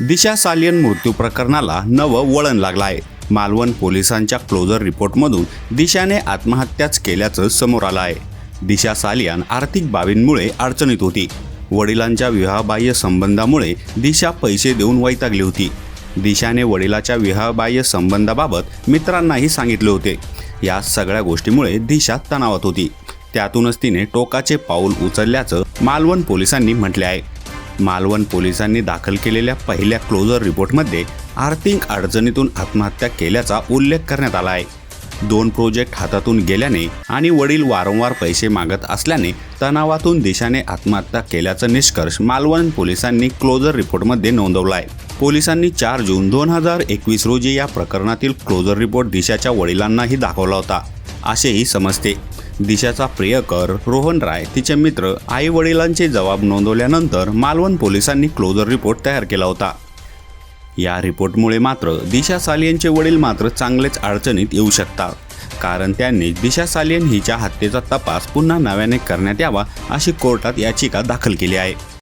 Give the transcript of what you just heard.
दिशा सालियन मृत्यू प्रकरणाला नवं वळण लागलं आहे. मालवण पोलिसांच्या क्लोजर रिपोर्टमधून दिशाने आत्महत्याच केल्याचं समोर आलं आहे. दिशा सालियान आर्थिक बाबींमुळे अडचणीत होती. वडिलांच्या विवाहबाह्य संबंधामुळे दिशा पैसे देऊन वैतागली होती. दिशाने वडिलाच्या विवाहबाह्य संबंधाबाबत मित्रांनाही सांगितले होते. या सगळ्या गोष्टीमुळे दिशा तणावात होती. त्यातूनच तिने टोकाचे पाऊल उचलल्याचं मालवण पोलिसांनी म्हटले आहे. मालवण पोलिसांनी दाखल केलेल्या पहिल्या क्लोजर रिपोर्टमध्ये आर्थिक अडचणीतून आत्महत्या केल्याचा उल्लेख करण्यात आला आहे दोन प्रोजेक्ट हातातून गेल्याने आणि वडील वारंवार पैसे मागत असल्याने तणावातून दिशाने आत्महत्या केल्याचा निष्कर्ष मालवण पोलिसांनी क्लोजर रिपोर्टमध्ये नोंदवला आहे पोलिसांनी चार जून दोन हजार एकवीस रोजी या प्रकरणातील क्लोजर रिपोर्ट दिशाच्या वडिलांनाही दाखवला होता. असेही समजते. दिशाचा प्रियकर रोहन राय तिचे मित्र आई वडिलांचे जबाब नोंदवल्यानंतर मालवण पोलिसांनी क्लोजर रिपोर्ट तयार केला होता. या रिपोर्टमुळे मात्र दिशा सालियनचे वडील मात्र चांगलेच अडचणीत येऊ शकतात कारण त्यांनी दिशा सालियन हिच्या हत्येचा तपास पुन्हा नव्याने करण्यात यावा अशी कोर्टात याचिका दाखल केली आहे.